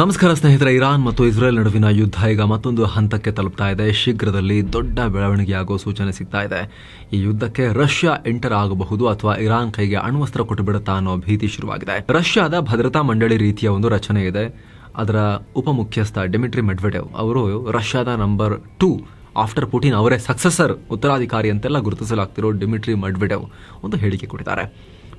ನಮಸ್ಕಾರ ಸ್ನೇಹಿತರೆ, ಇರಾನ್ ಮತ್ತು ಇಸ್ರೇಲ್ ನಡುವಿನ ಯುದ್ಧ ಈಗ ಮತ್ತೊಂದು ಹಂತಕ್ಕೆ ತಲುಪ್ತಾ ಇದೆ. ಶೀಘ್ರದಲ್ಲಿ ದೊಡ್ಡ ಬೆಳವಣಿಗೆಯಾಗೋ ಸೂಚನೆ ಸಿಗ್ತಾ ಇದೆ. ಈ ಯುದ್ಧಕ್ಕೆ ರಷ್ಯಾ ಎಂಟರ್ ಆಗಬಹುದು ಅಥವಾ ಇರಾನ್ ಕೈಗೆ ಅಣ್ವಸ್ತ್ರ ಕೊಟ್ಟು ಬಿಡುತ್ತಾ ಅನ್ನೋ ಭೀತಿ ಶುರುವಾಗಿದೆ. ರಷ್ಯಾದ ಭದ್ರತಾ ಮಂಡಳಿ ರೀತಿಯ ಒಂದು ರಚನೆ ಇದೆ. ಅದರ ಉಪಮುಖ್ಯಸ್ಥ ಡೆಮಿಟ್ರಿ ಮೆಡ್ವೆಡೇವ್ ಅವರು ರಷ್ಯಾದ ನಂಬರ್ ಟೂ ಆಫ್ಟರ್ ಪುಟಿನ್ ಅವರೇ ಸಕ್ಸಸರ್ ಉತ್ತರಾಧಿಕಾರಿ ಅಂತೆಲ್ಲ ಗುರುತಿಸಲಾಗ್ತಿರೋ ಡಿಮಿಟ್ರಿ ಮಡ್ವೆಡೇವ್ ಒಂದು ಹೇಳಿಕೆ ಕೊಟ್ಟಿದ್ದಾರೆ.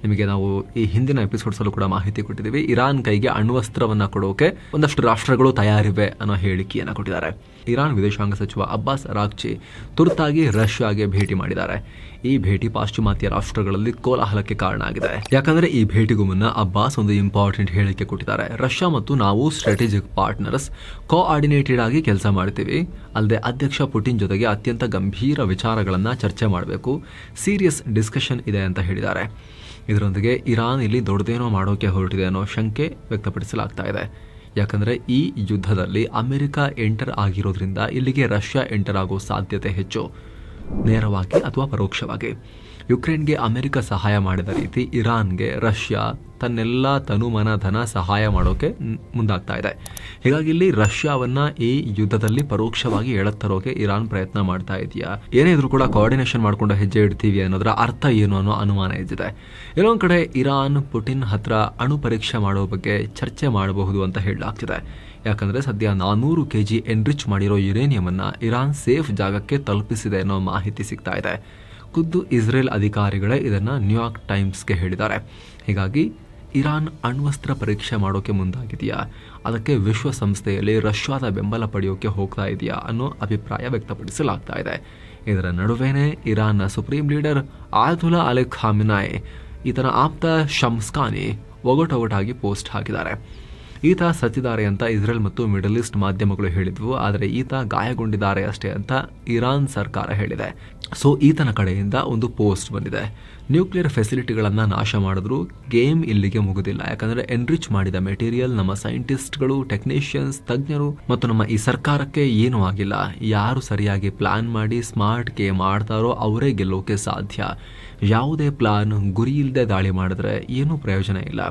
ನಿಮಗೆ ನಾವು ಈ ಹಿಂದಿನ ಎಪಿಸೋಡ್ಸಲ್ಲೂ ಕೂಡ ಮಾಹಿತಿ ಕೊಟ್ಟಿದ್ದೀವಿ. ಇರಾನ್ ಕೈಗೆ ಅಣ್ವಸ್ತ್ರವನ್ನ ಕೊಡೋಕೆ ಒಂದಷ್ಟು ರಾಷ್ಟ್ರಗಳು ತಯಾರಿವೆ ಅನ್ನೋ ಹೇಳಿಕೆಯನ್ನ ಕೊಟ್ಟಿದ್ದಾರೆ. ಇರಾನ್ ವಿದೇಶಾಂಗ ಸಚಿವ ಅಬ್ಬಾಸ್ ರಾಕ್ಚಿ ತುರ್ತಾಗಿ ರಷ್ಯಾಗೆ ಭೇಟಿ ಮಾಡಿದ್ದಾರೆ. ಈ ಭೇಟಿ ಪಾಶ್ಚಿಮಾತ್ಯ ರಾಷ್ಟ್ರಗಳಲ್ಲಿ ಕೋಲಾಹಲಕ್ಕೆ ಕಾರಣ ಆಗಿದೆ. ಯಾಕಂದ್ರೆ ಈ ಭೇಟಿಗೂ ಮುನ್ನ ಅಬ್ಬಾಸ್ ಒಂದು ಇಂಪಾರ್ಟೆಂಟ್ ಹೇಳಿಕೆ ಕೊಟ್ಟಿದ್ದಾರೆ. ರಷ್ಯಾ ಮತ್ತು ನಾವು ಸ್ಟ್ರಾಟಜಿಕ್ ಪಾರ್ಟ್ನರ್ಸ್ ಕೋಆರ್ಡಿನೇಟೆಡ್ ಆಗಿ ಕೆಲಸ ಮಾಡ್ತೀವಿ. ಅಲ್ಲದೆ ಅಧ್ಯಕ್ಷ ಪುಟಿನ್ ಜೊತೆಗೆ ಅತ್ಯಂತ ಗಂಭೀರ ವಿಚಾರಗಳನ್ನ ಚರ್ಚೆ ಮಾಡಬೇಕು. ಸೀರಿಯಸ್ ಡಿಸ್ಕಷನ್ ಇದೆ ಅಂತ ಹೇಳಿದ್ದಾರೆ. ಇದರೊಂದಿಗೆ ಇರಾನ್ ಇಲ್ಲಿ ದೊಡ್ಡದೇನೋ ಮಾಡೋಕೆ ಹೊರಟಿದೆ ಅನ್ನೋ ಶಂಕೆ ವ್ಯಕ್ತಪಡಿಸಲಾಗ್ತಾ ಇದೆ. ಯಾಕಂದರೆ ಈ ಯುದ್ಧದಲ್ಲಿ ಅಮೆರಿಕ ಎಂಟರ್ ಆಗಿರೋದ್ರಿಂದ ಇಲ್ಲಿಗೆ ರಷ್ಯಾ ಎಂಟರ್ ಆಗೋ ಸಾಧ್ಯತೆ ಹೆಚ್ಚು. ನೇರವಾಗಿ ಅಥವಾ ಪರೋಕ್ಷವಾಗಿ. ಯುಕ್ರೇನ್ಗೆ ಅಮೆರಿಕ ಸಹಾಯ ಮಾಡಿದ ರೀತಿ ಇರಾನ್ಗೆ ರಷ್ಯಾ ತನ್ನೆಲ್ಲ ತನುಮನ ಧನ ಸಹಾಯ ಮಾಡೋಕೆ ಮುಂದಾಗ್ತಾ ಇದೆ. ಹೀಗಾಗಿ ಇಲ್ಲಿ ರಷ್ಯಾವನ್ನು ಈ ಯುದ್ಧದಲ್ಲಿ ಪರೋಕ್ಷವಾಗಿ ಎಳತ್ತರೋಕೆ ಇರಾನ್ ಪ್ರಯತ್ನ ಮಾಡ್ತಾ ಇದೆಯಾ? ಏನೇ ಇದ್ರೂ ಕೂಡ ಕೋಆರ್ಡಿನೇಷನ್ ಮಾಡಿಕೊಂಡು ಹೆಜ್ಜೆ ಇಡ್ತೀವಿ ಅನ್ನೋದರ ಅರ್ಥ ಏನು ಅನ್ನೋ ಅನುಮಾನ ಇದ್ದಿದೆ. ಇನ್ನೊಂದು ಕಡೆ ಇರಾನ್ ಪುಟಿನ್ ಹತ್ರ ಅಣು ಪರೀಕ್ಷೆ ಮಾಡೋ ಬಗ್ಗೆ ಚರ್ಚೆ ಮಾಡಬಹುದು ಅಂತ ಹೇಳಲಾಗ್ತಿದೆ. ಯಾಕಂದರೆ ಸದ್ಯ ನಾನೂರು ಕೆಜಿ ಎನ್ರಿಚ್ ಮಾಡಿರೋ ಯುರೇನಿಯಂ ಅನ್ನ ಇರಾನ್ ಸೇಫ್ ಜಾಗಕ್ಕೆ ತಲುಪಿಸಿದೆ ಅನ್ನೋ ಮಾಹಿತಿ ಸಿಗ್ತಾ ಇದೆ. ಖುದ್ದು ಇಸ್ರೇಲ್ ಅಧಿಕಾರಿಗಳೇ ಇದನ್ನು ನ್ಯೂಯಾರ್ಕ್ ಟೈಮ್ಸ್ಗೆ ಹೇಳಿದ್ದಾರೆ. ಹೀಗಾಗಿ ಇರಾನ್ ಅಣ್ವಸ್ತ್ರ ಪರೀಕ್ಷೆ ಮಾಡೋಕೆ ಮುಂದಾಗಿದೆಯಾ? ಅದಕ್ಕೆ ವಿಶ್ವಸಂಸ್ಥೆಯಲ್ಲಿ ರಷ್ಯಾದ ಬೆಂಬಲ ಪಡೆಯೋಕೆ ಹೋಗ್ತಾ ಇದೆಯಾ ಅನ್ನೋ ಅಭಿಪ್ರಾಯ ವ್ಯಕ್ತಪಡಿಸಲಾಗ್ತಾ ಇದೆ. ಇದರ ನಡುವೆಯೇ ಇರಾನ್ನ supreme leader Ayatollah Ali Khamenei ಈತನ ಆಪ್ತ ಶಮ್ಸ್ಖಾನಿ ಒಗಟೊಗಟಾಗಿ ಪೋಸ್ಟ್ ಹಾಕಿದ್ದಾರೆ. ಈತ ಸತ್ತಿದ್ದಾರೆ ಅಂತ ಇಸ್ರೇಲ್ ಮತ್ತು ಮಿಡಲ್ ಈಸ್ಟ್ ಮಾಧ್ಯಮಗಳು ಹೇಳಿದ್ವು, ಆದರೆ ಈತ ಗಾಯಗೊಂಡಿದ್ದಾರೆ ಅಷ್ಟೇ ಅಂತ ಇರಾನ್ ಸರ್ಕಾರ ಹೇಳಿದೆ. ಸೊ, ಈತನ ಕಡೆಯಿಂದ ಒಂದು ಪೋಸ್ಟ್ ಬಂದಿದೆ. ನ್ಯೂಕ್ಲಿಯರ್ ಫೆಸಿಲಿಟಿಗಳನ್ನು ನಾಶ ಮಾಡಿದ್ರು ಗೇಮ್ ಇಲ್ಲಿಗೆ ಮುಗುದಿಲ್ಲ. ಯಾಕಂದರೆ ಎನ್ರಿಚ್ ಮಾಡಿದ ಮೆಟೀರಿಯಲ್ ನಮ್ಮ ಸೈಂಟಿಸ್ಟ್ಗಳು ಟೆಕ್ನಿಷಿಯನ್ಸ್ ತಜ್ಞರು ಮತ್ತು ನಮ್ಮ ಈ ಸರ್ಕಾರಕ್ಕೆ ಏನೂ ಆಗಿಲ್ಲ. ಯಾರು ಸರಿಯಾಗಿ ಪ್ಲಾನ್ ಮಾಡಿ ಸ್ಮಾರ್ಟ್ ಗೇಮ್ ಆಡ್ತಾರೋ ಅವರೇ ಗೆಲ್ಲೋಕೆ ಸಾಧ್ಯ. ಯಾವುದೇ ಪ್ಲಾನ್ ಗುರಿ ಇಲ್ಲದೆ ದಾಳಿ ಮಾಡಿದ್ರೆ ಏನೂ ಪ್ರಯೋಜನ ಇಲ್ಲ.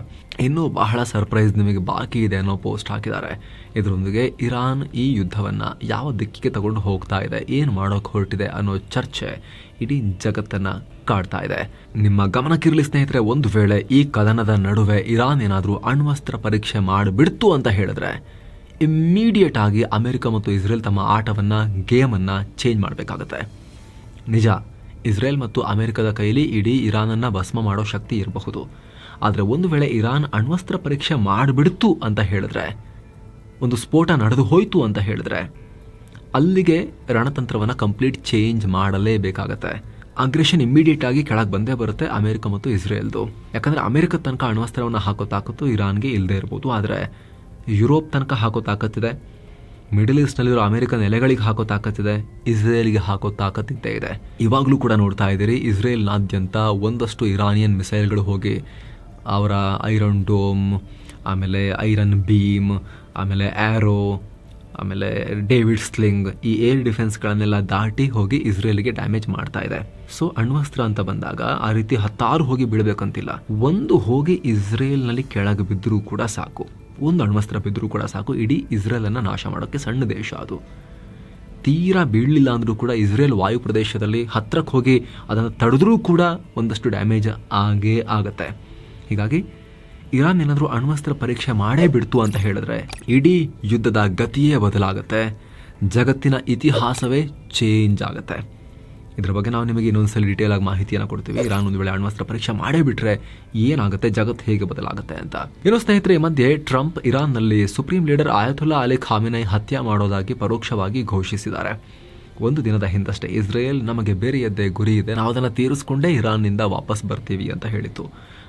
ಇನ್ನೂ ಬಹಳ ಸರ್ಪ್ರೈಸ್ ನಿಮಗೆ ಬಾಕಿ ಇದೆ ಅನ್ನೋ ಪೋಸ್ಟ್ ಹಾಕಿದ್ದಾರೆ. ಇದರೊಂದಿಗೆ ಇರಾನ್ ಈ ಯುದ್ಧವನ್ನು ಯಾವ ದಿಕ್ಕಿಗೆ ತಗೊಂಡು ಹೋಗ್ತಾ ಇದೆ, ಏನು ಮಾಡೋಕೆ ಹೊರಟಿದೆ ಅನ್ನೋ ಚರ್ಚೆ ಇಡೀ ಜಗತ್ತನ್ನ ಕಾಡ್ತಾ ಇದೆ. ನಿಮ್ಮ ಗಮನಕ್ಕಿರಲಿ ಸ್ನೇಹಿತರೆ, ಒಂದು ವೇಳೆ ಈ ಕದನದ ನಡುವೆ ಇರಾನ್ ಏನಾದರೂ ಅಣ್ವಸ್ತ್ರ ಪರೀಕ್ಷೆ ಮಾಡಿಬಿಡ್ತು ಅಂತ ಹೇಳಿದ್ರೆ ಇಮ್ಮಿಡಿಯೇಟ್ ಆಗಿ ಅಮೆರಿಕ ಮತ್ತು ಇಸ್ರೇಲ್ ತಮ್ಮ ಆಟವನ್ನು, ಗೇಮನ್ನು ಚೇಂಜ್ ಮಾಡಬೇಕಾಗತ್ತೆ. ನಿಜ, ಇಸ್ರೇಲ್ ಮತ್ತು ಅಮೆರಿಕದ ಕೈಲಿ ಇಡೀ ಇರಾನನ್ನು ಭಸ್ಮ ಮಾಡೋ ಶಕ್ತಿ ಇರಬಹುದು. ಆದರೆ ಒಂದು ವೇಳೆ ಇರಾನ್ ಅಣ್ವಸ್ತ್ರ ಪರೀಕ್ಷೆ ಮಾಡಿಬಿಡ್ತು ಅಂತ ಹೇಳಿದ್ರೆ, ಒಂದು ಸ್ಫೋಟ ನಡೆದು ಹೋಯಿತು ಅಂತ ಹೇಳಿದ್ರೆ, ಅಲ್ಲಿಗೆ ರಣತಂತ್ರವನ್ನು ಕಂಪ್ಲೀಟ್ ಚೇಂಜ್ ಮಾಡಲೇಬೇಕಾಗತ್ತೆ. ಅಗ್ರೆಷನ್ ಇಮಿಡಿಯೇಟ್ ಆಗಿ ಕೆಳಗೆ ಬಂದೇ ಬರುತ್ತೆ ಅಮೆರಿಕ ಮತ್ತು ಇಸ್ರೇಲ್ದು. ಯಾಕಂದ್ರೆ ಅಮೆರಿಕ ತನಕ ಅಣ್ವಸ್ತ್ರವನ್ನು ಹಾಕೋ ತಾಕತ್ತು ಇರಾನ್ಗೆ ಇಲ್ಲದೆ ಇರ್ಬೋದು. ಆದರೆ ಯುರೋಪ್ ತನಕ ಹಾಕೋ ತಾಕತ್ತಿದೆ. ಮಿಡಲ್ ಈಸ್ಟ್ನಲ್ಲಿರೋ ಅಮೆರಿಕ ನೆಲೆಗಳಿಗೆ ಹಾಕೋ ತಾಕತ್ತಿದೆ. ಇಸ್ರೇಲ್ಗೆ ಹಾಕೋ ತಾಕತ್ತಿದ್ದೇ ಇದೆ. ಇವಾಗಲೂ ಕೂಡ ನೋಡ್ತಾ ಇದ್ದೀರಿ, ಇಸ್ರೇಲ್ನಾದ್ಯಂತ ಒಂದಷ್ಟು ಇರಾನಿಯನ್ ಮಿಸೈಲ್ಗಳು ಹೋಗಿ ಅವರ ಐರನ್ ಡೋಮ್ ಆಮೇಲೆ ಐರನ್ ಬೀಮ್ ಆಮೇಲೆ ಆ್ಯರೋ ಆಮೇಲೆ ಡೇವಿಡ್ ಸ್ಲಿಂಗ್ ಈ ಏರ್ ಡಿಫೆನ್ಸ್ಗಳನ್ನೆಲ್ಲ ದಾಟಿ ಹೋಗಿ ಇಸ್ರೇಲ್ಗೆ ಡ್ಯಾಮೇಜ್ ಮಾಡ್ತಾ ಇದೆ. ಸೊ ಅಣ್ವಸ್ತ್ರ ಅಂತ ಬಂದಾಗ ಆ ರೀತಿ ಹತ್ತಾರು ಹೋಗಿ ಬೀಳಬೇಕಂತಿಲ್ಲ. ಒಂದು ಹೋಗಿ ಇಸ್ರೇಲ್ನಲ್ಲಿ ಕೆಳಗೆ ಬಿದ್ದರೂ ಕೂಡ ಸಾಕು. ಒಂದು ಅಣ್ವಸ್ತ್ರ ಬಿದ್ದರೂ ಕೂಡ ಸಾಕು. ಇಡೀ ಇಸ್ರೇಲನ್ನು ನಾಶ ಮಾಡೋಕ್ಕೆ ಸಣ್ಣ ದೇಶ ಅದು. ತೀರಾ ಬೀಳಲಿಲ್ಲ ಅಂದರೂ ಕೂಡ ಇಸ್ರೇಲ್ ವಾಯು ಪ್ರದೇಶದಲ್ಲಿ ಹತ್ತಿರಕ್ಕೆ ಹೋಗಿ ಅದನ್ನು ತಡೆದ್ರೂ ಕೂಡ ಒಂದಷ್ಟು ಡ್ಯಾಮೇಜ್ ಆಗೇ ಆಗುತ್ತೆ. ಹೀಗಾಗಿ ಇರಾನ್ ಏನಾದರೂ ಅಣ್ವಸ್ತ್ರ ಪರೀಕ್ಷೆ ಮಾಡೇ ಬಿಡ್ತು ಅಂತ ಹೇಳಿದ್ರೆ ಇಡೀ ಯುದ್ಧದ ಗತಿಯೇ ಬದಲಾಗುತ್ತೆ. ಜಗತ್ತಿನ ಇತಿಹಾಸವೇ ಚೇಂಜ್ ಆಗುತ್ತೆ. ಇದ್ರ ಬಗ್ಗೆ ನಾವು ನಿಮಗೆ ಇನ್ನೊಂದ್ಸಲ ಡೀಟೇಲ್ ಆಗಿ ಮಾಹಿತಿಯನ್ನು ಕೊಡ್ತೀವಿ. ಇರಾನ್ ಒಂದು ವೇಳೆ ಅಣ್ವಸ್ತ್ರ ಪರೀಕ್ಷೆ ಮಾಡೇ ಬಿಟ್ರೆ ಏನಾಗುತ್ತೆ? ಜಗತ್ತು ಹೇಗೆ ಬದಲಾಗುತ್ತೆ ಅಂತ. ಇನ್ನು ಸ್ನೇಹಿತರೆ, ಈ ಮಧ್ಯೆ Trump ಇರಾನ್ನಲ್ಲಿ supreme leader Ayatollah Ali Khamenei ಹತ್ಯೆ ಮಾಡೋದಾಗಿ ಪರೋಕ್ಷವಾಗಿ ಘೋಷಿಸಿದ್ದಾರೆ. ಒಂದು ದಿನದ ಹಿಂದಷ್ಟೇ ಇಸ್ರೇಲ್ ನಮಗೆ ಬೇರೆಯದ್ದೇ ಗುರಿ ಇದೆ ನಾವು ಅದನ್ನು ತೀರಿಸ್ಕೊಂಡೇ ಇರಾನ್ನಿಂದ ವಾಪಸ್ ಬರ್ತೀವಿ ಅಂತ ಹೇಳಿತ್ತು.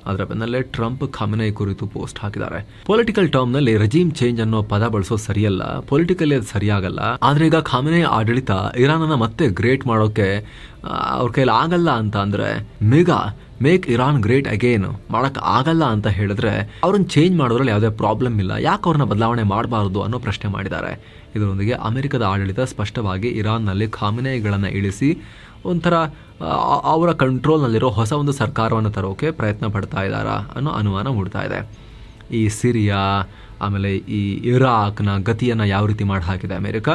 ಅದರ ಬೆನ್ನಲ್ಲೇ ಟ್ರಂಪ್ ಖಮನೆ ಕುರಿತು ಪೋಸ್ಟ್ ಹಾಕಿದ್ದಾರೆ. ಪೊಲಿಟಿಕಲ್ ಟರ್ಮ್ನಲ್ಲಿ ರಜೀಮ್ ಚೇಂಜ್ ಅನ್ನೋ ಪದ ಬಳಸೋದು ಸರಿಯಲ್ಲ, ಪೊಲಿಟಿಕಲಿ ಅದು ಸರಿಯಾಗಲ್ಲ. ಆದ್ರೆ ಈಗ ಖಾಮನೆ ಆಡಳಿತ ಇರಾನನ್ನ ಮತ್ತೆ ಗ್ರೇಟ್ ಮಾಡೋಕೆ ಅವ್ರ ಕೈಲಿ ಆಗಲ್ಲ ಅಂತ ಅಂದ್ರೆ, MEGA, make Iran great again ಮಾಡಕ್ ಆಗಲ್ಲ ಅಂತ ಹೇಳಿದ್ರೆ, ಅವ್ರನ್ನ ಚೇಂಜ್ ಮಾಡೋದ್ರಲ್ಲಿ ಯಾವುದೇ ಪ್ರಾಬ್ಲಮ್ ಇಲ್ಲ. ಯಾಕೆ ಅವ್ರನ್ನ ಬದಲಾವಣೆ ಮಾಡಬಾರದು ಅನ್ನೋ ಪ್ರಶ್ನೆ ಮಾಡಿದ್ದಾರೆ. ಇದರೊಂದಿಗೆ ಅಮೆರಿಕದ ಆಡಳಿತ ಸ್ಪಷ್ಟವಾಗಿ ಇರಾನ್ನಲ್ಲಿ ಖಾಮಿನೆಗಳನ್ನು ಇಳಿಸಿ, ಒಂಥರ ಅವರ ಕಂಟ್ರೋಲ್ನಲ್ಲಿರೋ ಹೊಸ ಒಂದು ಸರ್ಕಾರವನ್ನು ತರೋಕೆ ಪ್ರಯತ್ನ ಪಡ್ತಾ ಇದ್ದಾರಾ ಅನ್ನೋ ಅನುಮಾನ ಮೂಡ್ತಾ ಇದೆ. ಈ ಸಿರಿಯಾ, ಆಮೇಲೆ ಈ ಇರಾಕ್ನ ಗತಿಯನ್ನು ಯಾವ ರೀತಿ ಮಾಡಿ ಹಾಕಿದೆ ಅಮೆರಿಕ?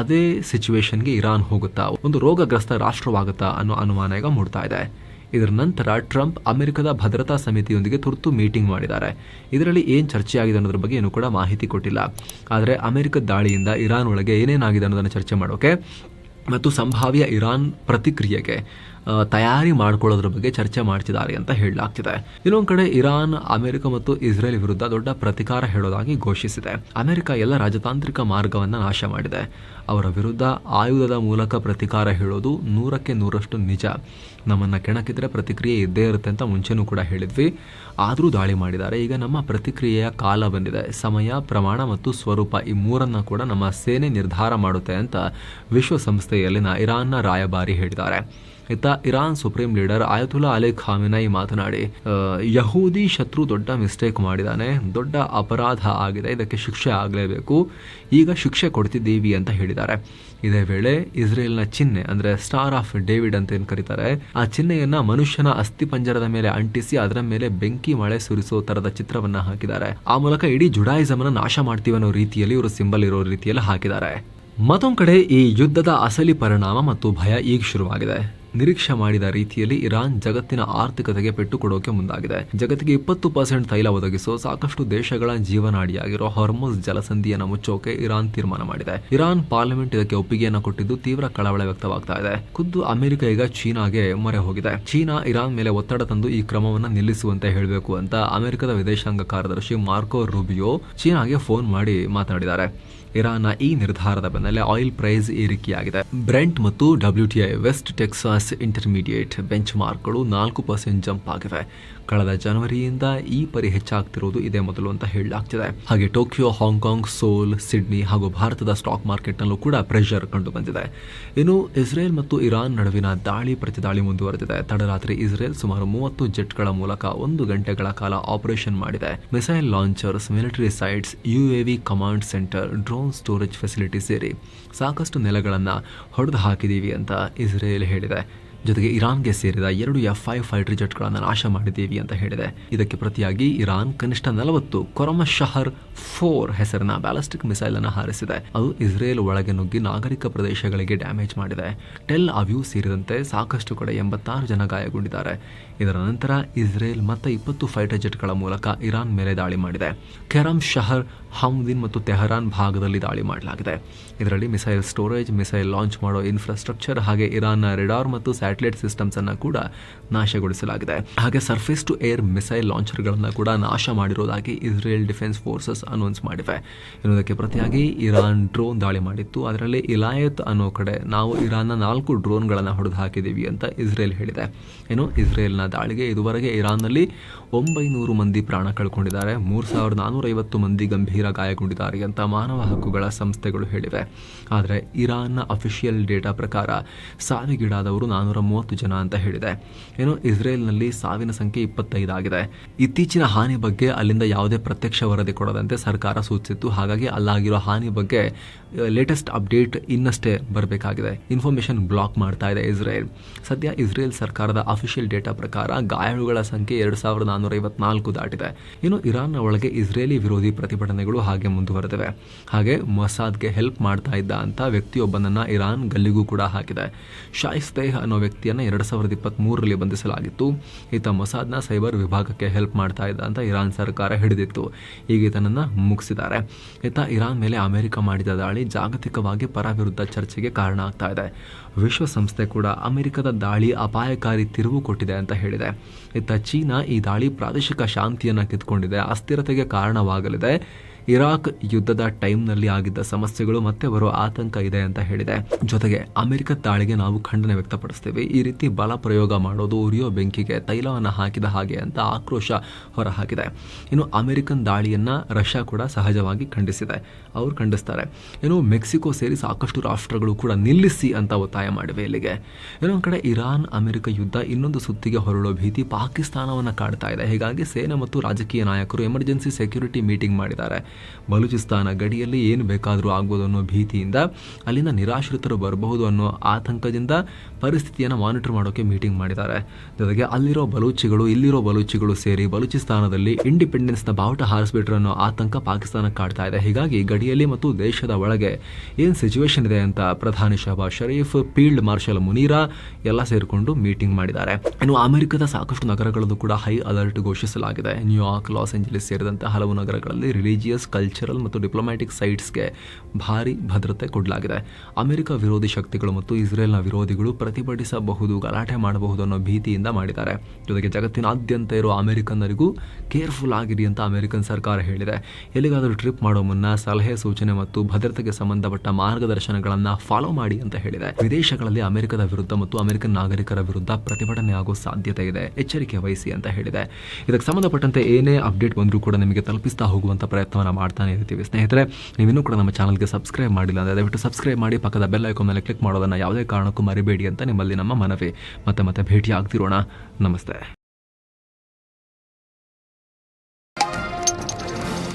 ಅದೇ ಸಿಚುವೇಶನ್ಗೆ ಇರಾನ್ ಹೋಗುತ್ತಾ, ಒಂದು ರೋಗಗ್ರಸ್ತ ರಾಷ್ಟ್ರವಾಗುತ್ತಾ ಅನ್ನೋ ಅನುಮಾನ ಈಗ ಮೂಡ್ತಾ ಇದೆ. ಇದರ ನಂತರ ಟ್ರಂಪ್ ಅಮೆರಿಕದ ಭದ್ರತಾ ಸಮಿತಿಯೊಂದಿಗೆ ತುರ್ತು ಮೀಟಿಂಗ್ ಮಾಡಿದ್ದಾರೆ. ಇದರಲ್ಲಿ ಏನು ಚರ್ಚೆಯಾಗಿದೆ ಅನ್ನೋದ್ರ ಬಗ್ಗೆ ಏನು ಕೂಡ ಮಾಹಿತಿ ಕೊಟ್ಟಿಲ್ಲ. ಆದರೆ ಅಮೆರಿಕದ ದಾಳಿಯಿಂದ ಇರಾನ್ ಒಳಗೆ ಏನೇನಾಗಿದೆ ಅನ್ನೋದನ್ನು ಚರ್ಚೆ ಮಾಡೋಕೆ ಮತ್ತು ಸಂಭಾವ್ಯ ಇರಾನ್ ಪ್ರತಿಕ್ರಿಯೆಗೆ ತಯಾರಿ ಮಾಡಿಕೊಳ್ಳೋದ್ರ ಬಗ್ಗೆ ಚರ್ಚೆ ಮಾಡ್ತಿದ್ದಾರೆ ಅಂತ ಹೇಳಲಾಗ್ತಿದೆ. ಇನ್ನೊಂದು ಕಡೆ ಇರಾನ್, ಅಮೆರಿಕ ಮತ್ತು ಇಸ್ರೇಲ್ ವಿರುದ್ಧ ದೊಡ್ಡ ಪ್ರತಿಕಾರ ಹೇಳೋದಾಗಿ ಘೋಷಿಸಿದೆ. ಅಮೆರಿಕ ಎಲ್ಲ ರಾಜತಾಂತ್ರಿಕ ಮಾರ್ಗವನ್ನು ನಾಶ ಮಾಡಿದೆ. ಅವರ ವಿರುದ್ಧ ಆಯುಧದ ಮೂಲಕ ಪ್ರತಿಕಾರ ಹೇಳೋದು ನೂರಕ್ಕೆ ನೂರಷ್ಟು ನಿಜ. ನಮ್ಮನ್ನು ಕೆಣಕಿದ್ರೆ ಪ್ರತಿಕ್ರಿಯೆ ಇದ್ದೇ ಇರುತ್ತೆ ಅಂತ ಮುಂಚೆನೂ ಕೂಡ ಹೇಳಿದ್ವಿ. ಆದರೂ ದಾಳಿ ಮಾಡಿದ್ದಾರೆ. ಈಗ ನಮ್ಮ ಪ್ರತಿಕ್ರಿಯೆಯ ಕಾಲ ಬಂದಿದೆ. ಸಮಯ, ಪ್ರಮಾಣ ಮತ್ತು ಸ್ವರೂಪ ಈ ಮೂರನ್ನು ಕೂಡ ನಮ್ಮ ಸೇನೆ ನಿರ್ಧಾರ ಮಾಡುತ್ತೆ ಅಂತ ವಿಶ್ವಸಂಸ್ಥೆಯಲ್ಲಿನ ಇರಾನ್ನ ರಾಯಭಾರಿ ಹೇಳಿದ್ದಾರೆ. ಇತ್ತ Iran supreme leader Ayatollah Ali Khamenei ಮಾತನಾಡಿ ಯಹೂದಿ ಶತ್ರು ದೊಡ್ಡ ಮಿಸ್ಟೇಕ್ ಮಾಡಿದಾನೆ, ದೊಡ್ಡ ಅಪರಾಧ ಆಗಿದೆ, ಇದಕ್ಕೆ ಶಿಕ್ಷೆ ಆಗಲೇಬೇಕು, ಈಗ ಶಿಕ್ಷೆ ಕೊಡ್ತಿದ್ದೀವಿ ಅಂತ ಹೇಳಿದ್ದಾರೆ. ಇದೇ ವೇಳೆ ಇಸ್ರೇಲ್ನ ಚಿಹ್ನೆ, ಅಂದ್ರೆ ಸ್ಟಾರ್ ಆಫ್ ಡೇವಿಡ್ ಅಂತ ಏನು ಕರೀತಾರೆ, ಆ ಚಿಹ್ನೆಯನ್ನ ಮನುಷ್ಯನ ಅಸ್ಥಿಪಂಜರದ ಮೇಲೆ ಅಂಟಿಸಿ ಅದರ ಮೇಲೆ ಬೆಂಕಿ ಮಳೆ ಸುರಿಸೋ ತರದ ಚಿತ್ರವನ್ನ ಹಾಕಿದ್ದಾರೆ. ಆ ಮೂಲಕ ಇಡೀ ಜುಡಾಯಿಸಮ್ ನಾಶ ಮಾಡ್ತೀವಿ ಅನ್ನೋ ರೀತಿಯಲ್ಲಿ ಇವರು ಸಿಂಬಲ್ ಇರೋ ರೀತಿಯಲ್ಲಿ ಹಾಕಿದ್ದಾರೆ. ಮತ್ತೊಂದು ಕಡೆ ಈ ಯುದ್ಧದ ಅಸಲಿ ಪರಿಣಾಮ ಮತ್ತು ಭಯ ಈಗ ಶುರುವಾಗಿದೆ. ನಿರೀಕ್ಷೆ ಮಾಡಿದ ರೀತಿಯಲ್ಲಿ ಇರಾನ್ ಜಗತ್ತಿನ ಆರ್ಥಿಕತೆಗೆ ಪೆಟ್ಟು ಕೊಡೋಕೆ ಮುಂದಾಗಿದೆ. ಜಗತ್ತಿಗೆ ಇಪ್ಪತ್ತು ಪರ್ಸೆಂಟ್ ತೈಲ ಒದಗಿಸೋ ಸಾಕಷ್ಟು ದೇಶಗಳ ಜೀವನಾಡಿಯಾಗಿರೋ ಹಾರ್ಮೋಸ್ ಜಲಸಂಧಿಯನ್ನು ಮುಚ್ಚೋಕೆ ಇರಾನ್ ತೀರ್ಮಾನ ಮಾಡಿದೆ. ಇರಾನ್ ಪಾರ್ಲಿಮೆಂಟ್ ಇದಕ್ಕೆ ಒಪ್ಪಿಗೆಯನ್ನು ಕೊಟ್ಟಿದ್ದು ತೀವ್ರ ಕಳವಳ ವ್ಯಕ್ತವಾಗ್ತಾ ಇದೆ. ಖುದ್ದು ಅಮೆರಿಕ ಈಗ ಚೀನಾಗೆ ಮೊರೆ ಹೋಗಿದೆ. ಚೀನಾ ಇರಾನ್ ಮೇಲೆ ಒತ್ತಡ ತಂದು ಈ ಕ್ರಮವನ್ನು ನಿಲ್ಲಿಸುವಂತೆ ಹೇಳಬೇಕು ಅಂತ ಅಮೆರಿಕದ ವಿದೇಶಾಂಗ ಕಾರ್ಯದರ್ಶಿ ಮಾರ್ಕೋ ರೂಬಿಯೋ ಚೀನಾಗೆ ಫೋನ್ ಮಾಡಿ ಮಾತನಾಡಿದ್ದಾರೆ ಇರಾನ್ನ ಈ ನಿರ್ಧಾರದ ಬೆನ್ನಲ್ಲೇ ಆಯಿಲ್ ಪ್ರೈಸ್ ಏರಿಕೆಯಾಗಿದೆ. ಬ್ರೆಂಟ್ ಮತ್ತು WTI West Texas Intermediate bench ಮಾರ್ಕ್ಗಳು ನಾಲ್ಕು ಪರ್ಸೆಂಟ್ ಜಂಪ್ ಆಗಿವೆ. ಕಳೆದ ಜನವರಿಯಿಂದ ಈ ಪರಿ ಹೆಚ್ಚಾಗ್ತಿರೋದು ಇದೇ ಮೊದಲು ಅಂತ ಹೇಳಲಾಗ್ತಿದೆ. ಹಾಗೆ ಟೋಕಿಯೋ, ಹಾಂಗ್ಕಾಂಗ್, ಸೋಲ್, ಸಿಡ್ನಿ ಹಾಗೂ ಭಾರತದ ಸ್ಟಾಕ್ ಮಾರ್ಕೆಟ್ನಲ್ಲೂ ಕೂಡ ಪ್ರೆಷರ್ ಕಂಡು ಬಂದಿದೆ ಇನ್ನು ಇಸ್ರೇಲ್ ಮತ್ತು ಇರಾನ್ ನಡುವಿನ ದಾಳಿ ಪ್ರತಿದಾಳಿ ಮುಂದುವರೆದಿದೆ. ತಡರಾತ್ರಿ ಇಸ್ರೇಲ್ ಸುಮಾರು ಮೂವತ್ತು ಜೆಟ್ಗಳ ಮೂಲಕ ಒಂದು ಗಂಟೆಗಳ ಕಾಲ ಆಪರೇಷನ್ ಮಾಡಿದೆ. Missile launchers, military sites UAV command centre, drone storage facility ಸೇರಿ ಸಾಕಷ್ಟು ನೆಲಗಳನ್ನು ಹೊಡೆದು ಹಾಕಿದ್ದೀವಿ ಅಂತ ಇಸ್ರೇಲ್ ಹೇಳಿದೆ. ಜೊತೆಗೆ ಇರಾನ್ಗೆ ಸೇರಿದ ಎರಡು ಎಫ್ ಐ ಫೈಟರ್ ಜೆಟ್ಗಳನ್ನು ನಾಶ ಮಾಡಿದ್ದೀವಿ ಅಂತ ಹೇಳಿದೆ. ಇದಕ್ಕೆ ಪ್ರತಿಯಾಗಿ ಇರಾನ್ ಕನಿಷ್ಠ ನಲವತ್ತು ಕೊರಮ ಶಹರ್ ಫೋರ್ ಹೆಸರಿನ ಬ್ಯಾಲಿಸ್ಟಿಕ್ ಮಿಸೈಲ್ ಅನ್ನು ಹಾರಿಸಿದೆ. ಅದು ಇಸ್ರೇಲ್ ಒಳಗೆ ನುಗ್ಗಿ ನಾಗರಿಕ ಪ್ರದೇಶಗಳಿಗೆ ಡ್ಯಾಮೇಜ್ ಮಾಡಿದೆ. ಟೆಲ್ ಅವ್ಯೂ ಸೇರಿದಂತೆ ಸಾಕಷ್ಟು ಕಡೆ ಎಂಬತ್ತಾರು ಜನ ಗಾಯಗೊಂಡಿದ್ದಾರೆ. ಇದರ ನಂತರ ಇಸ್ರೇಲ್ ಮತ್ತೆ ಇಪ್ಪತ್ತು ಫೈಟರ್ ಜೆಟ್ಗಳ ಮೂಲಕ ಇರಾನ್ ಮೇಲೆ ದಾಳಿ ಮಾಡಿದೆ. ಕೆರಮ್ ಶಹರ್, ಹಮ್ದಿನ್ ಮತ್ತು ತೆಹರಾನ್ ಭಾಗದಲ್ಲಿ ದಾಳಿ ಮಾಡಲಾಗಿದೆ. ಇದರಲ್ಲಿ ಮಿಸೈಲ್ ಸ್ಟೋರೇಜ್, ಮಿಸೈಲ್ ಲಾಂಚ್ ಮಾಡೋ ಇನ್ಫ್ರಾಸ್ಟ್ರಕ್ಚರ್ ಹಾಗೆ ಇರಾನ್ನ ರೆಡಾರ್ ಮತ್ತು ಸ್ಯಾಟಲೈಟ್ ಸಿಸ್ಟಮ್ಸ್ ಅನ್ನು ಕೂಡ ನಾಶಗೊಳಿಸಲಾಗಿದೆ. ಹಾಗೆ ಸರ್ಫೇಸ್ ಟು ಏರ್ ಮಿಸೈಲ್ ಲಾಂಚರ್ಗಳನ್ನು ಕೂಡ ನಾಶ ಮಾಡಿರೋದಾಗಿ ಇಸ್ರೇಲ್ ಡಿಫೆನ್ಸ್ ಫೋರ್ಸಸ್ ಅನೌನ್ಸ್ ಮಾಡಿವೆ. ಎನ್ನುವುದಕ್ಕೆ ಪ್ರತಿಯಾಗಿ ಇರಾನ್ ಡ್ರೋನ್ ದಾಳಿ ಮಾಡಿತ್ತು. ಅದರಲ್ಲಿ ಇಲಾಯತ್ ಅನ್ನೋ ಕಡೆ ನಾವು ಇರಾನ್ನ ನಾಲ್ಕು ಡ್ರೋನ್ಗಳನ್ನು ಹೊಡೆದು ಹಾಕಿದ್ದೀವಿ ಅಂತ ಇಸ್ರೇಲ್ ಹೇಳಿದೆ. ಏನು? ಇಸ್ರೇಲ್ನ ದಾಳಿಗೆ ಇದುವರೆಗೆ ಇರಾನ್ನಲ್ಲಿ ಒಂಬೈನೂರು ಮಂದಿ ಪ್ರಾಣ ಕಳ್ಕೊಂಡಿದ್ದಾರೆ. ಮೂರು ಸಾವಿರದ ನಾನ್ನೂರೈವತ್ತು ಮಂದಿ ಗಂಭೀರ ಗಾಯಗೊಂಡಿದ್ದಾರೆ ಅಂತ ಮಾನವ ಹಕ್ಕುಗಳ ಸಂಸ್ಥೆಗಳು ಹೇಳಿವೆ. ಆದರೆ ಇರಾನ್ನ ಅಫಿಷಿಯಲ್ ಡೇಟಾ ಪ್ರಕಾರ ಸಾವಿಗೀಡಾದವರು ನಾನ್ನೂರ ಮೂವತ್ತು ಜನ ಅಂತ ಹೇಳಿದೆ. ಏನು ಇಸ್ರೇಲ್ನಲ್ಲಿ ಸಾವಿನ ಸಂಖ್ಯೆ ಇಪ್ಪತ್ತೈದಾಗಿದೆ. ಇತ್ತೀಚಿನ ಹಾನಿ ಬಗ್ಗೆ ಅಲ್ಲಿಂದ ಯಾವುದೇ ಪ್ರತ್ಯಕ್ಷ ವರದಿ ಕೊಡದಂತೆ ಸರ್ಕಾರ ಸೂಚಿಸಿತ್ತು. ಹಾಗಾಗಿ ಅಲ್ಲಾಗಿರೋ ಹಾನಿ ಬಗ್ಗೆ ಲೇಟೆಸ್ಟ್ ಅಪ್ಡೇಟ್ ಇನ್ನಷ್ಟೇ ಬರಬೇಕಾಗಿದೆ. ಇನ್ಫಾರ್ಮೇಷನ್ ಬ್ಲಾಕ್ ಮಾಡ್ತಾ ಇದೆ ಇಸ್ರೇಲ್. ಸದ್ಯ ಇಸ್ರೇಲ್ ಸರ್ಕಾರದ ಅಫಿಷಿಯಲ್ ಡೇಟಾ ಪ್ರಕಾರ ಗಾಯಾಳುಗಳ ಸಂಖ್ಯೆ ಎರಡು ಸಾವಿರದ ನಾನ್ನೂರ ಐವತ್ನಾಲ್ಕು ದಾಟಿದೆ. ಇನ್ನು ಇರಾನ್ನ ಒಳಗೆ ಇಸ್ರೇಲಿ ವಿರೋಧಿ ಪ್ರತಿಭಟನೆಗಳು ಹಾಗೆ ಮುಂದುವರೆದಿವೆ. ಹಾಗೆ ಮೊಸಾದ್ಗೆ ಹೆಲ್ಪ್ ಮಾಡ್ತಾ ಇದ್ದ ಅಂತ ವ್ಯಕ್ತಿಯೊಬ್ಬನನ್ನ ಇರಾನ್ ಗಲ್ಲಿಗೂ ಕೂಡ ಹಾಕಿದೆ. ಶಾಯಿಸ್ತೇಹ್ ಅನ್ನೋ ವ್ಯಕ್ತಿಯನ್ನು ಎರಡು ಸಾವಿರದ ಇಪ್ಪತ್ತ್ಮೂರರಲ್ಲಿ ಬಂಧಿಸಲಾಗಿತ್ತು. ಈತ ಮೊಸಾದ್ನ ಸೈಬರ್ ವಿಭಾಗಕ್ಕೆ ಹೆಲ್ಪ್ ಮಾಡ್ತಾ ಇದ್ದ ಅಂತ ಇರಾನ್ ಸರ್ಕಾರ ಹಿಡಿದಿತ್ತು. ಈಗ ಈತನನ್ನು ಮುಗಿಸಿದ್ದಾರೆ. ಈತ ಇರಾನ್ ಮೇಲೆ ಅಮೆರಿಕ ಮಾಡಿದ ದಾಳಿ ಜಾಗತಿಕವಾಗಿ ಪರ ವಿರುದ್ಧ ಚರ್ಚೆಗೆ ಕಾರಣ ಆಗ್ತಾ ಇದೆ. ವಿಶ್ವಸಂಸ್ಥೆ ಕೂಡ ಅಮೆರಿಕದ ದಾಳಿ ಅಪಾಯಕಾರಿ ತಿರುವು ಕೊಟ್ಟಿದೆ ಅಂತ ಹೇಳಿದೆ. ಈತ ಚೀನಾ ಈ ದಾಳಿ ಪ್ರಾದೇಶಿಕ ಶಾಂತಿಯನ್ನು ಕಿತ್ಕೊಂಡಿದೆ. ಅಸ್ಥಿರತೆಗೆ ಕಾರಣವಾಗಲಿದೆ. ಇರಾಕ್ ಯುದ್ಧದ ಟೈಮ್ನಲ್ಲಿ ಆಗಿದ್ದ ಸಮಸ್ಯೆಗಳು ಮತ್ತೆ ಬರುವ ಆತಂಕ ಇದೆ ಅಂತ ಹೇಳಿದೆ. ಜೊತೆಗೆ ಅಮೆರಿಕ ದಾಳಿಗೆ ನಾವು ಖಂಡನೆ ವ್ಯಕ್ತಪಡಿಸ್ತೇವೆ. ಈ ರೀತಿ ಬಲ ಪ್ರಯೋಗ ಮಾಡೋದು ಉರಿಯೋ ಬೆಂಕಿಗೆ, ತೈಲವನ್ನು ಹಾಕಿದ ಹಾಗೆ ಅಂತ ಆಕ್ರೋಶ ಹೊರಹಾಕಿದೆ. ಇನ್ನು ಅಮೆರಿಕನ್ ದಾಳಿಯನ್ನ ರಷ್ಯಾ ಕೂಡ ಸಹಜವಾಗಿ ಖಂಡಿಸಿದೆ. ಅವರು ಖಂಡಿಸ್ತಾರೆ. ಇನ್ನು ಮೆಕ್ಸಿಕೋ ಸೇರಿ ಸಾಕಷ್ಟು ರಾಷ್ಟ್ರಗಳು ಕೂಡ ನಿಲ್ಲಿಸಿ ಅಂತ ಒತ್ತಾಯ ಮಾಡಿವೆ ಇಲ್ಲಿಗೆ. ಇನ್ನೊಂದು ಕಡೆ ಇರಾನ್, ಅಮೆರಿಕ ಯುದ್ಧ ಇನ್ನೊಂದು ಸುತ್ತಿಗೆ ಹೊರಡೋ ಭೀತಿ ಪಾಕಿಸ್ತಾನವನ್ನು ಕಾಡ್ತಾ ಇದೆ. ಹೀಗಾಗಿ ಸೇನೆ ಮತ್ತು ರಾಜಕೀಯ ನಾಯಕರು ಎಮರ್ಜೆನ್ಸಿ ಸೆಕ್ಯೂರಿಟಿ ಮೀಟಿಂಗ್ ಮಾಡಿದ್ದಾರೆ. ಬಲೂಚಿಸ್ತಾನ ಗಡಿಯಲ್ಲಿ ಏನು ಬೇಕಾದರೂ ಆಗ್ಬೋದು ಅನ್ನೋ ಭೀತಿಯಿಂದ ಅಲ್ಲಿಂದ ನಿರಾಶ್ರಿತರು ಬರಬಹುದು ಅನ್ನೋ ಆತಂಕದಿಂದ ಪರಿಸ್ಥಿತಿಯನ್ನು ಮಾನಿಟರ್ ಮಾಡೋಕೆ ಮೀಟಿಂಗ್ ಮಾಡಿದ್ದಾರೆ. ಜೊತೆಗೆ ಅಲ್ಲಿರೋ ಬಲೂಚಿಗಳು, ಇಲ್ಲಿರೋ ಬಲೂಚಿಗಳು ಸೇರಿ ಬಲೂಚಿಸ್ತಾನದಲ್ಲಿ ಇಂಡಿಪೆಂಡೆನ್ಸ್ನ ಬಾವುಟ ಹಾರಿಸ್ಬಿಟ್ರು ಅನ್ನೋ ಆತಂಕ ಪಾಕಿಸ್ತಾನ ಕಾಡ್ತಾ ಇದೆ. ಹೀಗಾಗಿ ಗಡಿಯಲ್ಲಿ ಮತ್ತು ದೇಶದ ಒಳಗೆ ಏನು ಸಿಚುವೇಶನ್ ಇದೆ ಅಂತ ಪ್ರಧಾನಿ ಶಹಬಾಜ್ ಶರೀಫ್, ಫೀಲ್ಡ್ ಮಾರ್ಷಲ್ ಮುನೀರಾ ಎಲ್ಲ ಸೇರಿಕೊಂಡು ಮೀಟಿಂಗ್ ಮಾಡಿದ್ದಾರೆ. ಇನ್ನು ಅಮೆರಿಕದ ಸಾಕಷ್ಟು ನಗರಗಳಲ್ಲೂ ಕೂಡ ಹೈ ಅಲರ್ಟ್ ಘೋಷಿಸಲಾಗಿದೆ. ನ್ಯೂಯಾರ್ಕ್, ಲಾಸ್ ಏಂಜಲೀಸ್ ಸೇರಿದಂತೆ ಹಲವು ನಗರಗಳಲ್ಲಿ ರಿಲಿಜಿಯಸ್ ಕಲ್ಚರಲ್ ಮತ್ತು ಡಿಪ್ಲೊಮ್ಯಾಟಿಕ್ ಸೈಟ್ಸ್ಗೆ ಭಾರಿ ಭದ್ರತೆ ಕೊಡಲಾಗಿದೆ. ಅಮೆರಿಕ ವಿರೋಧಿ ಶಕ್ತಿಗಳು ಮತ್ತು ಇಸ್ರೇಲ್ನ ವಿರೋಧಿಗಳು ಪ್ರತಿಭಟಿಸಬಹುದು, ಗಲಾಟೆ ಮಾಡಬಹುದು ಅನ್ನೋ ಭೀತಿಯಿಂದ ಮಾಡಿದ್ದಾರೆ. ಜೊತೆಗೆ ಜಗತ್ತಿನಾದ್ಯಂತ ಇರುವ ಅಮೆರಿಕನ್ನರಿಗೂ ಕೇರ್ಫುಲ್ ಆಗಿರಿ ಅಂತ ಅಮೆರಿಕನ್ ಸರ್ಕಾರ ಹೇಳಿದೆ. ಎಲ್ಲಿಗಾದರೂ ಟ್ರಿಪ್ ಮಾಡೋ ಮುನ್ನ ಸಲಹೆ, ಸೂಚನೆ ಮತ್ತು ಭದ್ರತೆಗೆ ಸಂಬಂಧಪಟ್ಟ ಮಾರ್ಗದರ್ಶನಗಳನ್ನು ಫಾಲೋ ಮಾಡಿ ಅಂತ ಹೇಳಿದೆ. ವಿದೇಶಗಳಲ್ಲಿ ಅಮೆರಿಕದ ವಿರುದ್ಧ ಮತ್ತು ಅಮೆರಿಕನ್ ನಾಗರಿಕರ ವಿರುದ್ಧ ಪ್ರತಿಭಟನೆ ಆಗೋ ಸಾಧ್ಯತೆ ಇದೆ. ಎಚ್ಚರಿಕೆ ವಹಿಸಿ ಅಂತ ಹೇಳಿದೆ. ಇದಕ್ಕೆ ಸಂಬಂಧಪಟ್ಟಂತೆ ಏನೇ ಅಪ್ಡೇಟ್ ಬಂದರೂ ಕೂಡ ನಿಮಗೆ ತಲುಪಿಸ್ತಾ ಹೋಗುವಂಥ ಪ್ರಯತ್ನವನ್ನು ಮಾಡ್ತಾನೆ ಇರ್ತೀವಿ. ಸ್ನೇಹಿತರೆ, ನೀವಿನ್ನೂ ಕೂಡ ನಮ್ಮ ಚಾನಲ್ಗೆ ಸಬ್ಸ್ಕ್ರೈಬ್ ಮಾಡಿಲ್ಲ ಅಂದರೆ ದಯವಿಟ್ಟು ಸಬ್ಸ್ಕ್ರೈಬ್ ಮಾಡಿ, ಪಕ್ಕದ ಬೆಲ್ ಐಕಾನ್ ಮೇಲೆ ಕ್ಲಿಕ್ ಮಾಡೋದನ್ನು ಯಾವುದೇ ಕಾರಣಕ್ಕೂ ಮರಿಬೇಡಿ ಅಂತ ನಿಮ್ಮಲ್ಲಿ ನಮ್ಮ ಮನವಿ. ಮತ್ತೆ ಮತ್ತೆ ಭೇಟಿ ಆಗ್ತಿರೋಣ ನಮಸ್ತೆ.